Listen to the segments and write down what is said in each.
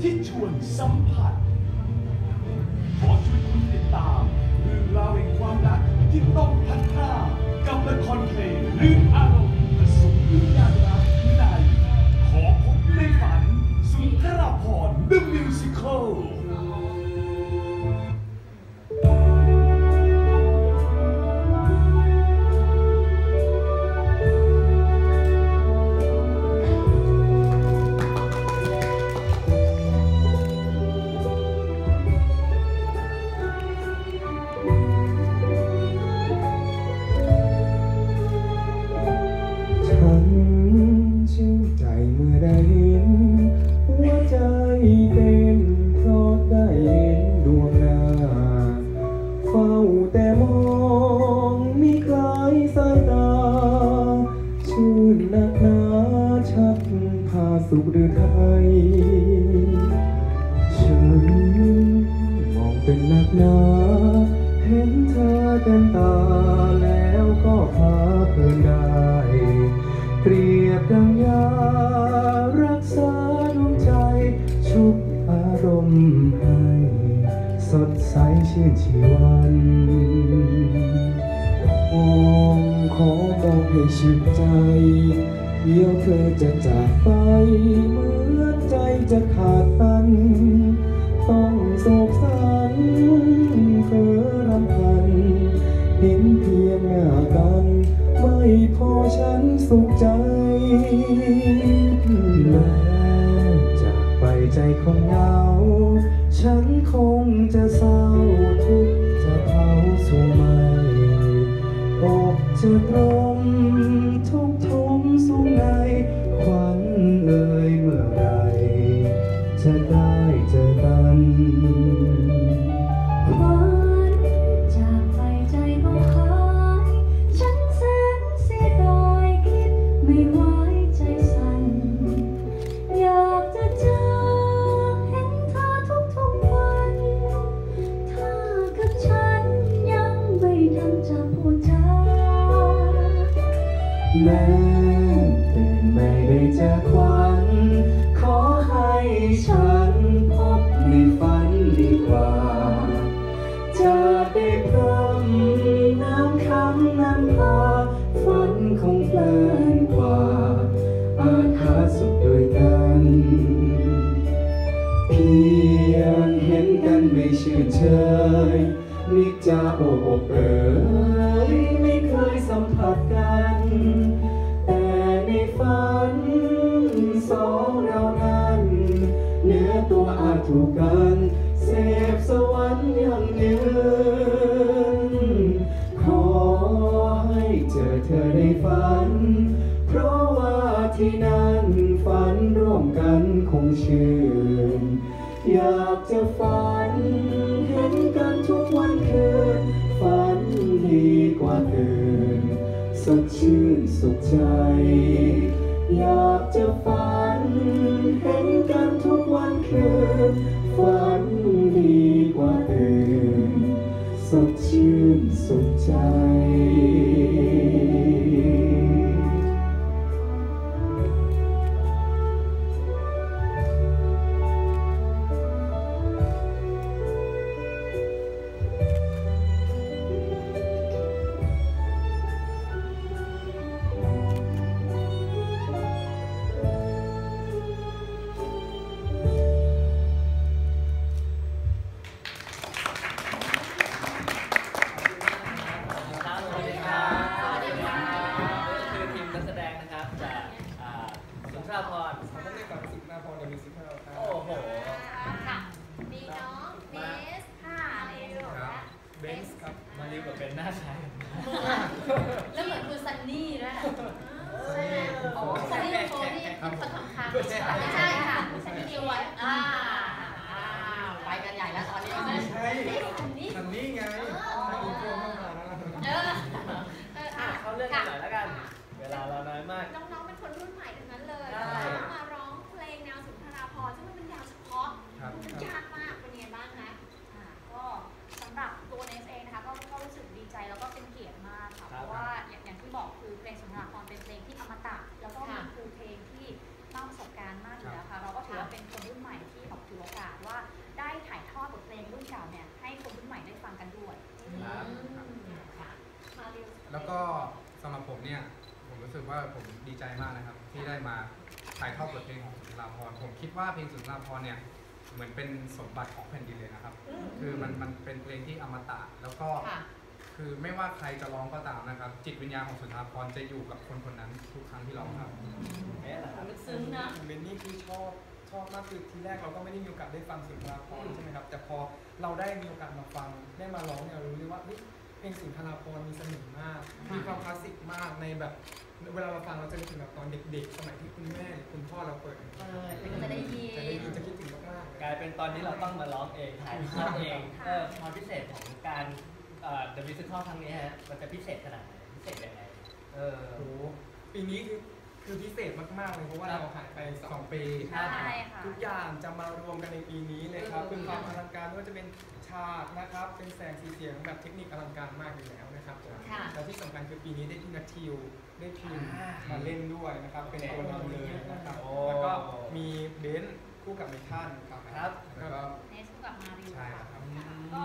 ที่ชวนสัมผัส ขอชวนคุณติดตามเรื่องราวแห่งความรักที่ต้องพัฒนากับละครเพลงลืมอา สดใสชื่นชีวันมองขอมองให้ชื่นใจ เดี๋ยวเธอจะจากไป เหมือนใจจะขาดตัน ต้องโศกสันเพ้อรำพัน เห็นเพียงหน้ากัน ไม่พอฉันสุขใจ แม้แต่ไม่ได้เจอควันขอให้ฉันพบในฝันดีกว่า จะได้พรำน้ำคำน้ำพาฝันคงเพลินกว่า อาจหาสุขด้วยกัน เพียงเห็นกันไม่ชื่นเชยนิจาโอบเอ๋ย ฝัน เพราะว่าที่นั้นฝันร่วมกันคงชื่น อยากจะฝัน เห็นกันทุกวันคืน ฝันดีกว่าอื่น สดชื่นสุขใจ อยากจะฝัน เห็นกันทุกวันคืนฝัน ไม่ใช่ค่ะซันนี่ชวนอ่าอ่าไปกันใหญ่แล้วตอนนี้ไม่ใช่นี่ซันนี่ทันนี่ไงถ้าคุณพ่วงเข้ามาแล้วเออเอออะอะเข้าเรื่องกันหน่อยแล้วกัน เวลาเราน้อยมาก น้องๆเป็นคนรุ่นใหม่ทั้งนั้นเลย ใช่ แล้วมาร้องเพลงแนวสุนทราภรณ์ซึ่งมันเป็นแนวเฉพาะ ครับ มันยากมาก เป็นไงบ้างนะอ่าก็สำหรับตัวเนสเองนะคะก็ก็รู้สึกดีใจแล้วก็เป็นเกียรติมากค่ะ ครับ เพราะว่าอย่างอย่างที่บอกคือเพลงสุนทราภรณ์เป็นเพลงที่อมตะ แล้วก็มันคือเพลงที่เล่าประสบการณ์ แล้วก็สำหรับผมเนี่ย ผมรู้สึกว่าผมดีใจมากนะครับ ที่ได้มาถ่ายทอดบทเพลงของสุนทราภรณ์ผมคิดว่าเพลงสุนทราภรณ์เนี่ยเหมือนเป็นสมบัติของแผ่นดินเลยนะครับคือมันมันเป็นเพลงที่อมตะแล้วก็ค่ะ คือไม่ว่าใครจะร้องก็ตามนะครับ จิตวิญญาณของสุนทราภรณ์จะอยู่กับคนคนนั้นทุกครั้งที่ร้องครับเอ๊ะเหรอครับลึกซึ้งนะ เบนนี่คือชอบชอบมากคือทีแรกเราก็ไม่ได้มีโอกาสได้ฟังสุนทราภรณ์ใช่ไหมครับ แต่พอเราได้มีโอกาสมาฟังได้มาร้องเนี่ยเรารู้เลยว่าเฮ้ย เพลงสุนทราภรณ์มีเสน่ห์มาก มีความคลาสสิกมากในแบบ เวลาเราฟังเราจะนึกถึงแบบตอนเด็กๆ สมัยที่คุณแม่หรือคุณพ่อเราเปิดเออเป็นจะได้ยินจะได้ยินจะคิดถึงมากๆกลายเป็นตอนนี้เราต้องมาร้องเองถ่ายทอดเองเออความพิเศษของการเอ่อ The Musical ครั้งนี้ฮะมันจะพิเศษขนาดไหนพิเศษยังไงเออโอ้โหปีนี้คือ คือพิเศษมากๆเลยเพราะว่าครับเราหายไป 2 ปีครับใช่ค่ะ ทุกอย่างจะมารวมกันในปีนี้เลยครับเป็นความอลังการไม่ว่าจะเป็นฉากนะครับเป็นแสงสีเสียงแบบเทคนิคอลังการมากอยู่แล้วนะครับผมค่ะ แล้วที่สำคัญคือปีนี้ได้พี่นัททิวได้พิมพ์มาเล่นด้วยนะครับเป็นตัวนำเลยนะครับโอ้ แล้วก็มีเบนซ์คู่กับเมทันครับครับ แล้วก็ เนสกับมาริวใช่ค่ะครับ ก็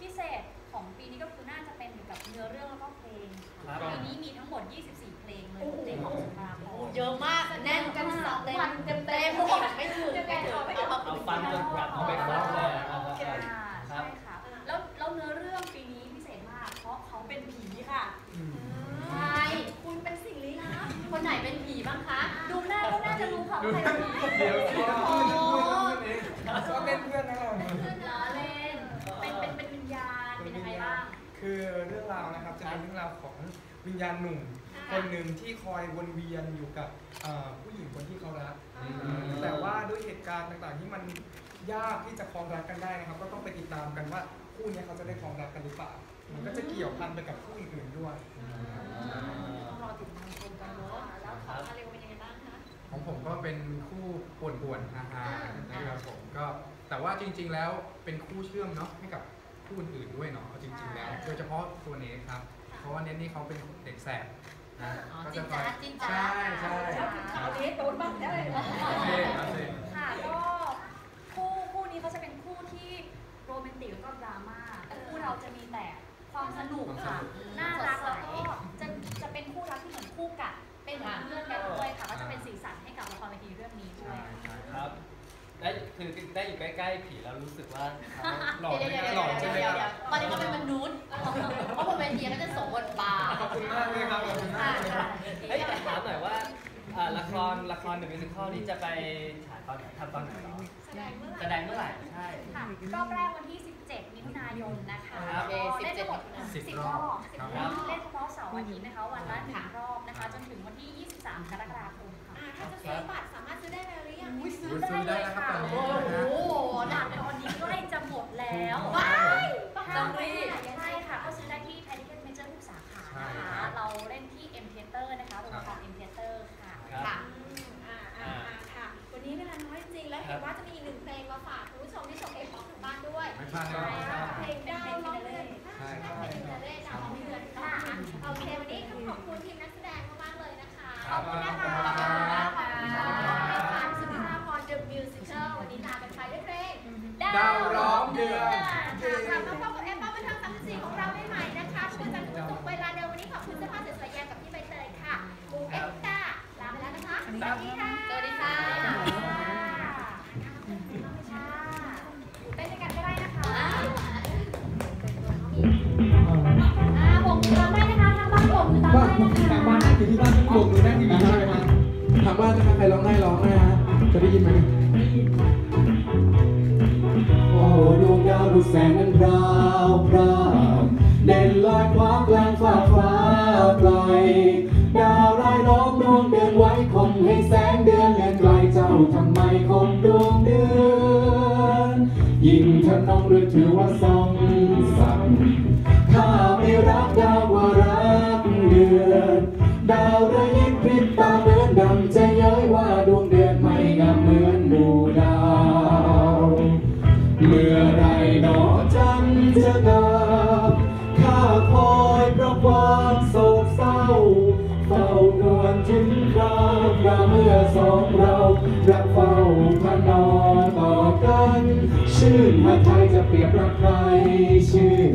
พิเศษของปีนี้ก็คือน่าจะเป็นเกี่ยวกับเนื้อเรื่องแล้วก็เพลง ครัค่ะบปีนี้มีทั้งหมด24เพ ลงเลยเพลงของสุนทราภรณ์เยอะมากแน่นกันสองวันเต็มเต็มไม่ถึงไม่ถึงไม่ถึงเอาฟันจนกลับเอาไปฟันเลย วิญญาณหนุ่ม คนหนึ่งที่คอยวนเวียนอยู่กับเอ่อผู้หญิงคนที่เขารัก แต่ว่าด้วยเหตุการณ์ต่างๆที่มันยากที่จะครองรักกันได้นะครับ ก็ต้องไปติดตามกันว่าคู่เนี้ยเขาจะได้ครองรักกันหรือเปล่า มันก็จะเกี่ยวพันไปกับคู่อื่นๆด้วยต้องรอติดตามชมกันเนาะแล้วของมาเร็วเป็นยังไงบ้างคะของผมก็เป็นคู่ป่วนๆฮาๆนะครับผมก็แต่ว่าจริง ๆ แล้วเป็นคู่เชื่อมเนาะให้กับคู่อื่นๆด้วยเนาะเอาจริง ๆ แล้วโดยเฉพาะตัวเนสครับเพ ราะว่าเนสนี่เขาเป็นเด็กแสบนะอ๋อก็จิจะนคอจ้ายจินจ้าใช่ใช่ข่าวนี้โดนบ้างได้โอเคโอเคค่ะก็คู่คู่นี้เขาจะเป็นคู่ที่โรแมนติกแล้วก็ดราม่าคู่เราจะมีแต่ความสนุกค่ะน่ารักแล้วก็จะจะเป็นคู่รักที่เหมือนคู่กัดเป็นเหมือนเพื่อนกันด้วยค่ะก็จะเป็นสีสันให้กับละครเวทีเรื่องนี้ด้วยครับได้คือได้อยู่ใกล้ๆผีแล้วรู้สึกว่าเขาหล่อเดี๋ยวไหมเดี๋ยวหล่อเดี๋ใช่ยวไหมเดี๋ยวครับตอนนี้เขาเป็นมนุษย์ เพราะบนเวทีก็จะสมบทบาทขอบคุณมากเลยครับขอบคุณมากเลยครับเฮ้ยแต่ถามหน่อยว่าอ่าละครละคร The Musical นี่จะไปฉายตอนไหนทำตอนไหนเหรอแสดงเมื่อไหแสร่ดงเมื่อไหร่ใช่ค่ะรอบแรกวันที่ 17 มิถุนายนนะคะครับก็เล่นทั้งหมดสิบ10รรออบบ10ครับรอบเล่นเฉพาะเสาร์อาทิตย์นะคะวันละหนึ่งรอบนะคะ จนถึงวันที่ 23 กรกฎาคมค่ะถ้าจะซื้อบัตรสามารถซื้อได้เลยหรือยังอุ๊ยซื้อซื้อได้ได้เลยแล้วครับค่ะตอนนี้โอ้โหหนักตอนนี้ใกล้จะหมดแล้วว้ายห้ามรีบใช่ค่ะ ก็ซื้อได้ที่ไทยทิเก็ตเมเจอร์ทุกสาขาใช่นะครัคะบเราเล่นที่ M Theater นะคะโรงละคร M Theater ค่ะครับค่ะ อ่าอ่าอ่าค่ะ วันนี้เวลาน้อยจริง แล้วครัเห็บนว่าจะมีอีกหนึ่งเพลงมาฝากคุณผู้ชมที่ชมเอฟของทางบ้านด้วยไม่พลาดแน่นอนครับเพลงดาวร้องเดือนใช่ครับเพลงเดือนดาวร้องเดือนค่ะ โอเค วันนี้ขอบคุณทีมนักแสดงมากๆเลยนะคะครับขอบคุณนะคะ วนะคะสวัสดีค่ะสวัสดีค่ะเต้นด้วยกันก็ได้นะคะอ่าอ่าผมตามได้นะคะทางบ้านผมตามได้นะคะทางบ้านนั่งอยู่ที่บ้านกลุ่มหรือนั่งทีวีใช่ไหมครับทางบ้านนะคะใครร้องได้ร้องนะฮะจะได้ยินไหมโอ้ดวงดาวดุจแสงนั้นพราวพราาน้ น ชื่นหัวใจจะเปรียบรักใครชื่น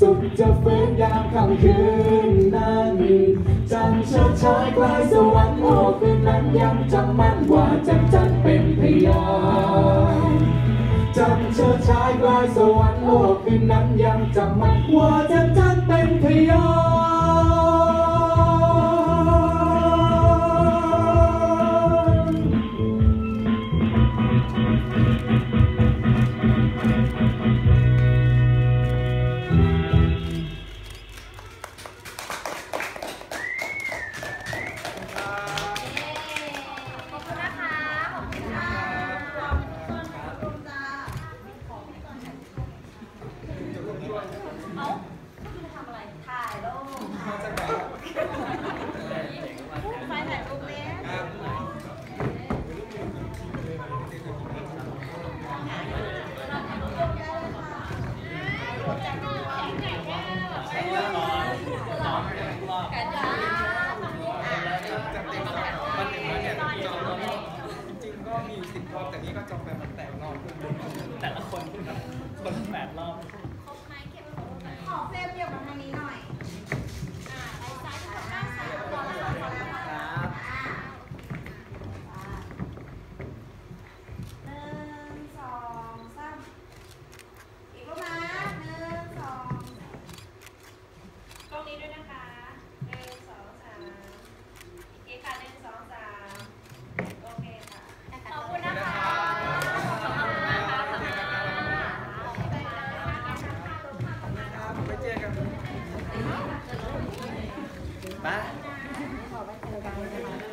สุขจะฟื้นยามค่ำคืนนั้นจันทร์ชดชายกลายสวรรค์โอ้คืนนั้นยังจำมั่นว่าจะจันเป็นพยานจันทร์ชดชายกลายสวรรค์โอ้คืนนั้นยังจำมั่นว่าจะ สิบรอบแต่นี้ก็จองไปมันแตก